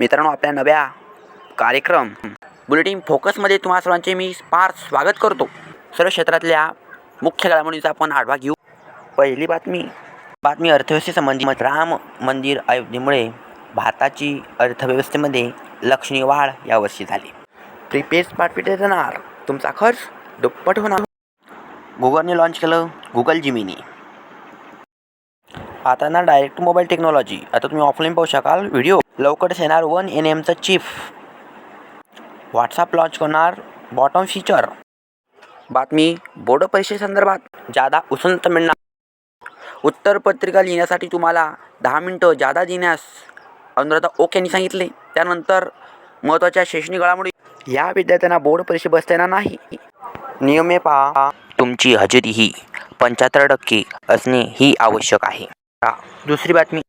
मित्रांनो आपल्या नव्या कार्यक्रम बुलेटिन फोकसमध्ये तुम्हा सर्वांचे मी फार स्वागत करतो. सर्व क्षेत्रातल्या मुख्य घडामोडींचा आपण आढावा घेऊ. पहिली बातमी बातमी अर्थव्यवस्थेसंबंधी राम मंदिर अयोध्येमुळे भारताची अर्थव्यवस्थेमध्ये लक्षणीय वाढ यावर्षी झाली. प्रीपेड स्मार्टफीट येणार तुमचा खर्च दुप्पट होणार. गुगलने लॉन्च केलं गुगल जिमिनी. आता ना डायरेक्ट मोबाईल टेक्नॉलॉजी आता तुम्ही ऑफलाईन पाहू शकाल व्हिडिओ लवकरच येणार वन एन एमचं चीफ. व्हॉट्सअप लॉन्च करणार बॉटम फीचर बातमी बोर्ड परीक्षेसंदर्भात जादा उसंत मिळणार. उत्तर पत्रिका लिहिण्यासाठी तुम्हाला दहा मिनटं जादा देण्यास अनुराधा ओक यांनी सांगितले. त्यानंतर महत्त्वाच्या शैक्षणिक घडामोडी. या विद्यार्थ्यांना बोर्ड परीक्षा बसता येणार नाही. नियमे पहा. तुमची हजेरी ही पंच्याहत्तर टक्के असणे ही आवश्यक आहे. दुसरी बातमी.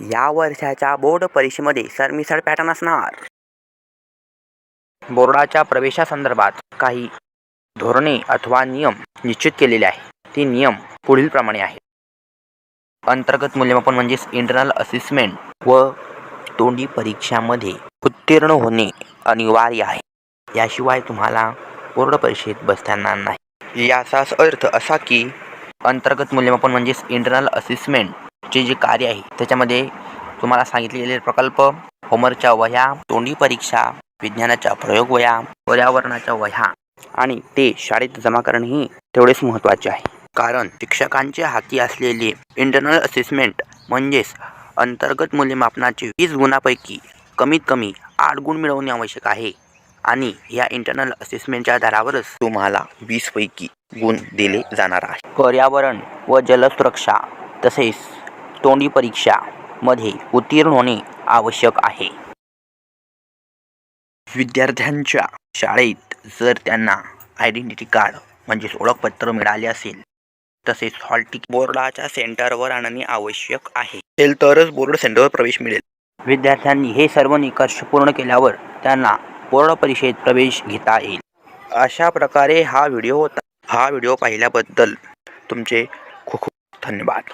या वर्षाच्या बोर्ड परीक्षेमध्ये सरमिसळ पॅटर्न असणार. बोर्डाच्या प्रवेशासंदर्भात काही धोरणे अथवा नियम निश्चित केलेले आहे ते नियम पुढीलप्रमाणे आहे अंतर्गत मूल्यमापन म्हणजेच इंटरनल असेसमेंट व तोंडी परीक्षामध्ये उत्तीर्ण होणे अनिवार्य आहे. याशिवाय तुम्हाला बोर्ड परीक्षेत बसता येणार नाही. याचाच अर्थ असा की अंतर्गत मूल्यमापन म्हणजेच इंटरनल चे जे कार्य आहे त्याच्यामध्ये तुम्हाला सांगितलेले प्रकल्प होमरच्या वह्या तोंडी परीक्षा विज्ञानाच्या प्रयोग वह्या पर्यावरणाच्या वह्या आणि ते शाळेत जमा करणेही तेवढेच महत्त्वाचे आहे. कारण शिक्षकांच्या हाती असलेले इंटरनल असेसमेंट म्हणजेच अंतर्गत मूल्यमापनाचे वीस गुणापैकी कमीत कमी आठ गुण मिळवणे आवश्यक आहे आणि या इंटरनल असेसमेंटच्या आधारावरच तुम्हाला वीसपैकी गुण दिले जाणार आहे पर्यावरण व जलसुरक्षा तसेच तोंडी परीक्षा मध्ये उत्तीर्ण होणे आवश्यक आहे. विद्यार्थ्यांच्या शाळेत जर त्यांना आयडेंटिटी कार्ड म्हणजेच ओळखपत्र मिळाले असेल तसेच हॉल बोर्डाच्या सेंटरवर आणणे आवश्यक आहे. असेल तरच बोर्ड सेंटरवर प्रवेश मिळेल. विद्यार्थ्यांनी हे सर्व निकष पूर्ण केल्यावर त्यांना बोर्ड परीक्षेत प्रवेश घेता येईल. अशा प्रकारे हा व्हिडिओ होता. हा व्हिडिओ पाहिल्याबद्दल तुमचे खूप खूप धन्यवाद.